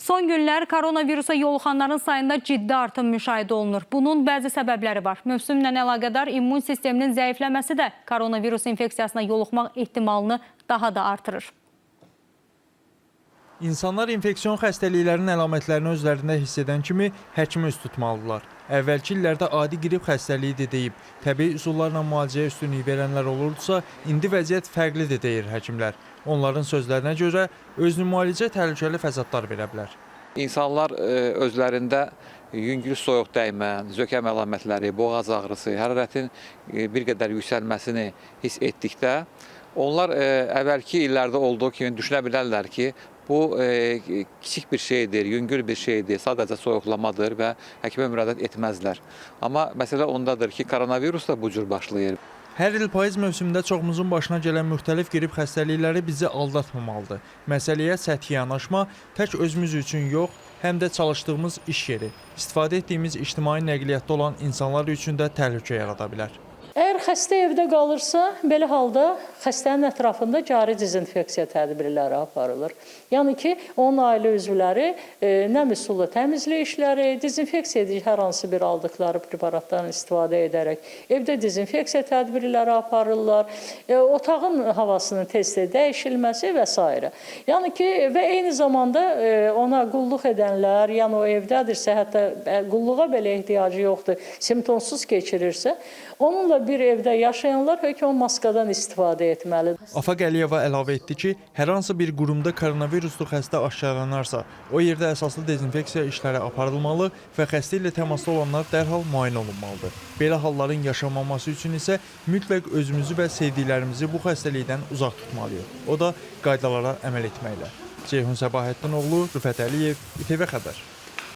Son günlər koronavirusa yoluxanların sayında ciddi artım müşahidə olunur. Bunun bəzi səbəbləri var. Mövsümlə əlaqədar immun sisteminin zəifləməsi də koronavirus infeksiyasına yoluxmaq ehtimalını daha da artırır. İnsanlar infeksion xəstəliklərin əlamətlərini özlərində hiss edən kimi həkimə üst tutmalıdırlar. Əvvəlki illərdə adi qrip xəstəliyidir deyib, təbii üsullarla müalicəyə üstünlük verənlər olurdusa, indi vəziyyət fərqlidir deyir həkimlər. Onların sözlərinə görə özünü müalicə təhlükəli fəsadlar verə bilər. İnsanlar e, özlərində yüngül soyuq dəymə, zökəm əlamətləri, boğaz ağrısı, hərarətin e, bir qədər yüksəlməsini hiss etdikdə onlar e, əvvəlki illərdə olduğu kimi düşünə bilərlər ki, bu e, kiçik bir şeydir, yüngül bir şeydir, sadəcə soyuqlamadır və həkimə müraciət etməzlər. Amma məsələ ondadır ki, koronavirus da bu cür başlayır. Hər il payız mövsümündə çoxumuzun başına gələn müxtəlif qrip xəstəlikləri bizi aldatmamalıdır. Məsələyə səthi yanaşma tək özümüz üçün yox, həm də çalışdığımız iş yeri, istifadə etdiyimiz ictimai nəqliyyatda olan insanlar üçün də təhlükə yarada bilər. Əgər xəstə evdə qalırsa, belə halda xəstənin ətrafında cari dezinfeksiya tədbirləri aparılır. Yəni ki, onun ailə üzvləri e, nəm üsulu təmizlik işləri, dezinfeksiya edici hər hansı bir aldıqları preparatdan istifadə edərək evdə dezinfeksiya tədbirləri aparırlar. E, otağın havasının tez-tez dəyişilməsi və s. Yəni ki, və eyni zamanda e, ona qulluq edənlər, yəni o evdədirsə, hətta qulluğa belə ehtiyacı yoxdur, simptomsuz keçirirsə, onunla bir evdə yaşayanlar hökm maskadan istifadə etməlidir. Afaq Əliyeva əlavə etdi ki, hər hansı bir qurumda koronaviruslu xəstə aşkarlanarsa, o yerdə əsaslı dezinfeksiya işləri aparılmalı və xəstə ilə təmasda olanlar dərhal müayinə olunmalıdır. Belə halların yaşanmaması üçün isə mütləq özümüzü və sevdiklərimizi bu xəstəlikdən uzaq tutmalıyıq. O da qaydalara əməl etməklə. Ceyhun Səbahəddinoğlu, Rüfət Əliyev, İTV Xəbər.